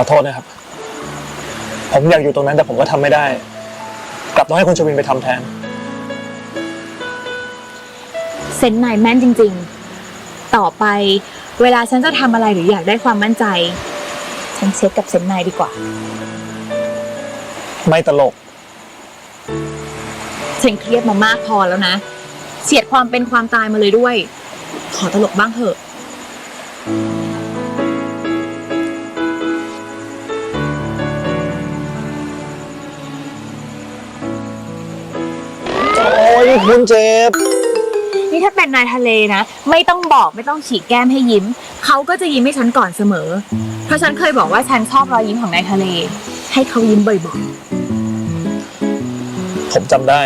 ขอโทษนะครับ ผมอยากอยู่ตรงนั้นแต่ผมก็ทำไม่ได้ กลับต้องให้คุณชวินไปทำแทน เซนส์นายแม่นจริงๆ ต่อไป เวลาฉันจะทำอะไรหรืออยากได้ความมั่นใจ ฉันเช็คกับเซนส์นายดีกว่า ไม่ตลก ฉันเครียดมามากพอแล้วนะ เฉียดความเป็นความตายมาเลยด้วย ขอตลกบ้างเถอะ คุณเจ็บ นี่ถ้าเป็นนายทะเลนะ ไม่ต้องบอกไม่ต้องฉีกแก้มให้ยิ้ม เขาก็จะยิ้มให้ฉันก่อนเสมอ เพราะฉันเคยบอกว่าฉันชอบรอยยิ้มของนายทะเล ให้เขายิ้มบ่อยผมจำได้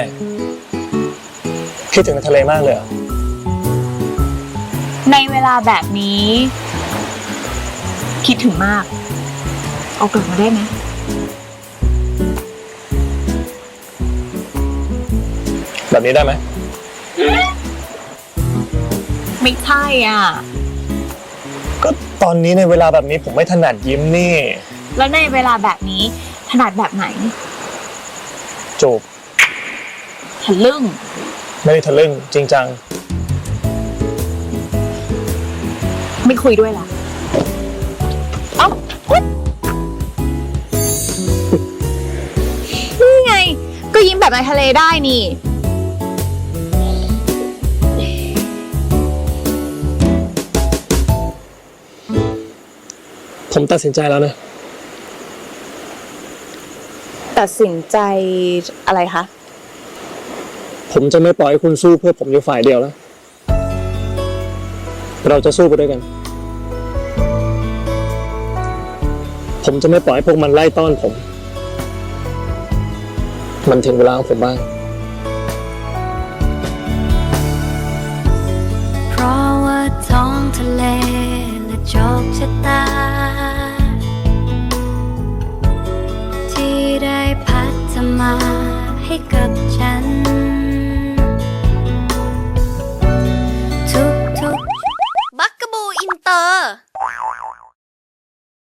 คิดถึงในทะเลมากเลยอะๆ ในเวลาแบบนี้ คิดถึงมาก เอากลับมาได้ไหม แบบนี้ได้ไหม ไม่ใช่อะ ก็ตอนนี้ในเวลาแบบนี้ผมไม่ถนัดยิ้มนี่ แล้วในเวลาแบบนี้ถนัดแบบไหนจูบทะลึ่ง ไม่ได้ทะลึ่งจริงจัง ไม่คุยด้วยล่ะเอ้าอุ๊ยนี่ไง ก็ยิ้มแบบในทะเลได้นี่ ผมตัดสินใจแล้วนะ ตัดสินใจอะไรคะ ผมจะไม่ปล่อยให้คุณสู้เพื่อผมอยู่ฝ่ายเดียวแล้ว เราจะสู้ไปด้วยกัน ผมจะไม่ปล่อยให้พวกมันไล่ต้อนผม มันถึงเวลาของผมบ้าง เพราะว่าท้องทะเล มาให้กับฉัน